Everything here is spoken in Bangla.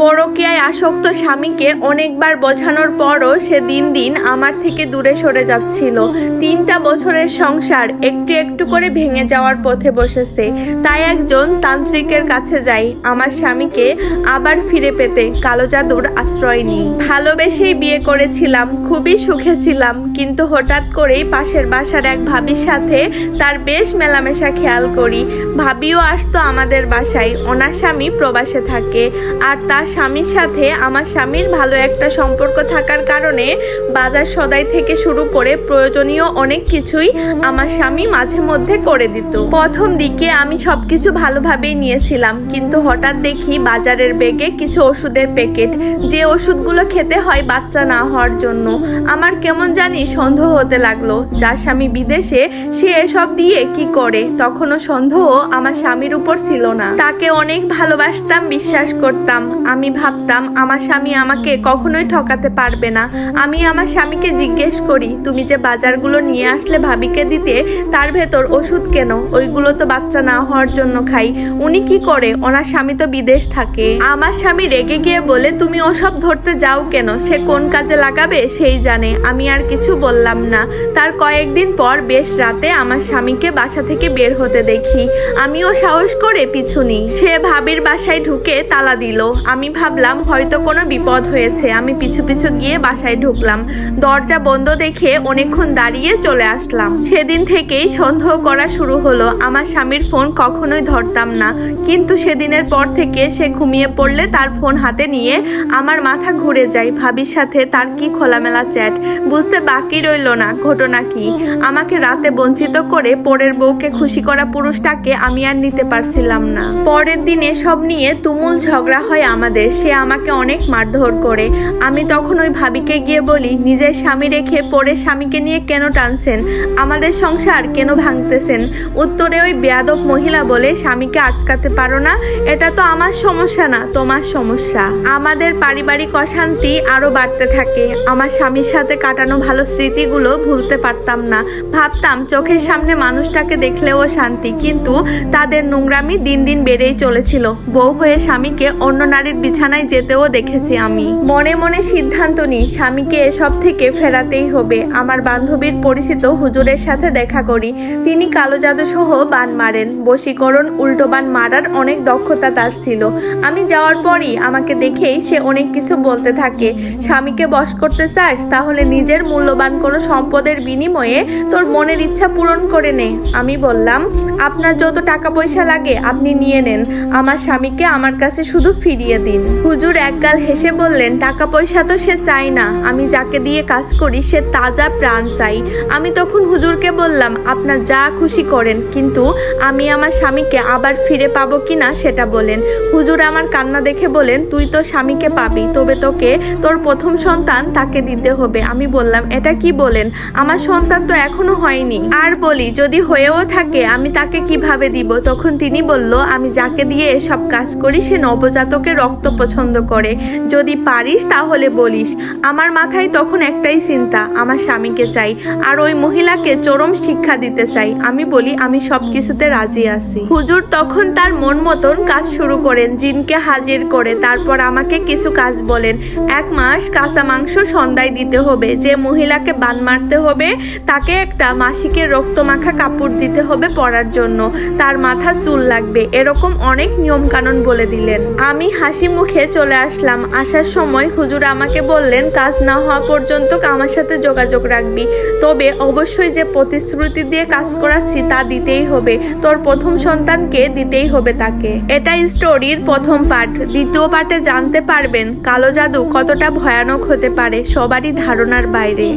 পরকীয়ায় আসক্ত স্বামীকে অনেকবার বোঝানোর পরও সে দিন দিন আমার থেকে দূরে সরে যাচ্ছিল। তিনটা বছরের সংসার একটু একটু করে ভেঙে যাওয়ার পথে বসেছে। তাই একজন তান্ত্রিকের কাছে যাই, আমার স্বামীকে আবার ফিরে পেতে কালো জাদুর আশ্রয় নিই। ভালোবেসেই বিয়ে করেছিলাম, খুবই সুখে ছিলাম, কিন্তু হঠাৎ করেই পাশের বাসার এক ভাবির সাথে তার বেশ মেলামেশা খেয়াল করি। ভাবিও আসতো আমাদের বাসায়। ওনার স্বামী প্রবাসে থাকে আর তার স্বামীর সাথে আমার স্বামীর ভালো একটা সম্পর্ক থাকার কারণে বাজার সদাই থেকে শুরু করে প্রয়োজনীয় অনেক কিছুই আমার স্বামী মাঝে মধ্যে করে দিত। প্রথম দিকে আমি সবকিছু ভালোভাবেই নিয়েছিলাম, কিন্তু হঠাৎ দেখি বাজারের বেগে কিছু ওষুধের প্যাকেট। যে ওষুধগুলো খেতে হয় বাচ্চা না হওয়ার জন্য। আমার কেমন জানি সন্দেহ হতে লাগল যার স্বামী বিদেশে সে এসব দিয়ে কি করে? তখনও সন্দেহ আমার স্বামীর উপর ছিল না। তাকে অনেক ভালোবাসতাম, বিশ্বাস করতাম। আমি ভাবতাম, আমার স্বামী আমাকে কখনোই ঠকাতে পারবে না। আমি আমার স্বামীকে জিজ্ঞেস করি, তুমি যে বাজারগুলো নিয়ে আসলে ভাবিকে দিতে, তার ভেতর ওষুধ কেন? ওইগুলো তো বাচ্চা না হওয়ার জন্য খাই। উনি কি করে? ওনার স্বামী তো বিদেশ থাকে। আমার স্বামী রেগে গিয়ে বলে, তুমি ওসব ধরতে যাও কেন? সে কোন কাজে লাগাবে সেই জানে। আমি আর কিছু বললাম না। তার কয়েকদিন পর বেশ রাতে আমার স্বামীকে বাসা থেকে বের হতে দেখি। আমিও সাহস করে পিছু নিই সে ভাবির বাসায় ঢুকে তালা দিল। আমি ভাবলাম, হয়তো কোনো বিপদ হয়েছে। আমি পিছু পিছু গিয়ে বাসায় ঢুকলাম। দরজা বন্ধ দেখে অনেকক্ষণ দাঁড়িয়ে চলে আসলাম। সেদিন থেকেই সন্দেহ করা শুরু হলো, আমার স্বামীর ফোন কখনোই ধরতাম না। কিন্তু সেদিনের পর থেকে সে ঘুমিয়ে পড়লে তার ফোন হাতে নিয়ে আমার মাথা ঘুরে যায়। ভাবির সাথে তার কি খোলামেলা চ্যাট? বুঝতে বাকি রইল না, ঘটনা কি? আমাকে রাতে বঞ্চিত করে পরের বউকে খুশি করা পুরুষটাকে আমি আর নিতে পারছিলাম না। পরের দিন এসব নিয়ে তুমুল ঝগড়া হয় আমাদের। সে আমাকে অনেক মারধর করে। আমি তখন ওই ভাবিকে গিয়ে বলি, নিজের স্বামী রেখে পরের স্বামীকে নিয়ে কেন টানছেন? আমাদের সংসার কেন ভাঙতেছেন? উত্তরে ওই বেয়াদব মহিলা বলে, স্বামীকে আটকাতে পারো না। এটা তো আমার সমস্যা না, তোমার সমস্যা। আমাদের পারিবারিক অশান্তি আরও বাড়তে থাকে। আমার স্বামীর সাথে কাটানো ভালো স্মৃতিগুলো ভুলতে পারতাম না। ভাবতাম, চোখের সামনে মানুষটাকে দেখলেও শান্তি। কিন্তু তাদের নোংরামি দিন দিন বেড়েই চলেছিল। বউ হয়ে স্বামীকে অন্য নারীর বিছানায় যেতেও দেখেছি আমি। মনে মনে সিদ্ধান্ত নিই, স্বামীকে এসব থেকে ফেরাতেই হবে। আমার বান্ধবীর পরিচিত হুজুরের সাথে দেখা করি। তিনি কালো জাদু সহ বান মারেন। বশীকরণ উল্টো বান মারার অনেক দক্ষতা তার ছিল। আমি যাওয়ার পরই আমাকে দেখেই সে অনেক কিছু বলতে থাকে। স্বামীকে বশ করতে চাস, তাহলে নিজের মূল্যবান কোনো সম্পদের বিনিময়ে তোর মনের ইচ্ছা পূরণ করে নে। আমি বললাম, আপনার যত টাকা পয়সা লাগে, আপনি নিয়ে নেন। আমার স্বামীকে আমার কাছে শুধু ফিরিয়ে দিন। হুজুর একগাল হেসে বললেন টাকা পয়সা তো সে চাই না। আমি যাকে দিয়ে কাজ করি, সে তাজা প্রাণ চাই। আমি তখন হুজুরকে বললাম, আপনার যা খুশি করেন, কিন্তু আমি আমার স্বামীকে আবার ফিরে পাবো কিনা সেটা বলেন। হুজুর আমার কান্না দেখে বলেন, তুই তো স্বামীকে পাবি, তবে তোকে, তোর প্রথম সন্তান তাকে দিতে হবে। আমি বললাম, এটা কি বলেন? আমার সন্তান তো এখনও হয়নি। আর বলি, যদি হয়েও থাকে, আমি তাকে কীভাবে দিব। তখন তিনি বলল, আমি যাকে দিয়ে এসব কাজ করি, সে নবজাতকের রক্ত পছন্দ করে। যদি পারিস তাহলে বলিস। আমার মাথায় তখন একটাই চিন্তা, আমার স্বামীকে চাই। আর ওই মহিলাকে চরম শিক্ষা দিতে চাই। আমি বলি, আমি সব কিছুতে রাজি আছি। হুজুর তখন তার মন মতন কাজ শুরু করেন, জিনকে হাজির করে। তারপর আমাকে কিছু কাজ বলেন। এক মাস কাঁচা মাংস সন্ধ্যায় দিতে হবে। যে মহিলাকে বান মারতে হবে, তাকে একটা মাসিকের রক্ত মাখা কাপড় দিতে হবে পরার জন্য। তার মাথা চুল লাগবে, এরকম অনেক নিয়ম কানুন বলে দিলেন। আমি হাসি মুখে চলে আসলাম। আসার সময় হুজুর আমাকে বললেন, কাজ না হওয়া পর্যন্ত আমার সাথে যোগাযোগ রাখবি। তবে অবশ্যই যে প্রতিশ্রুতি দিয়ে কাজ করাচ্ছি তা দিতেই হবে। তোর প্রথম সন্তানকে দিতেই হবে তাকে। এটা স্টোরির প্রথম পার্ট দ্বিতীয় পার্টে জানতে পারবেন, কালো জাদু কতটা ভয়ানক হতে পারে, সবারই ধারণার বাইরে।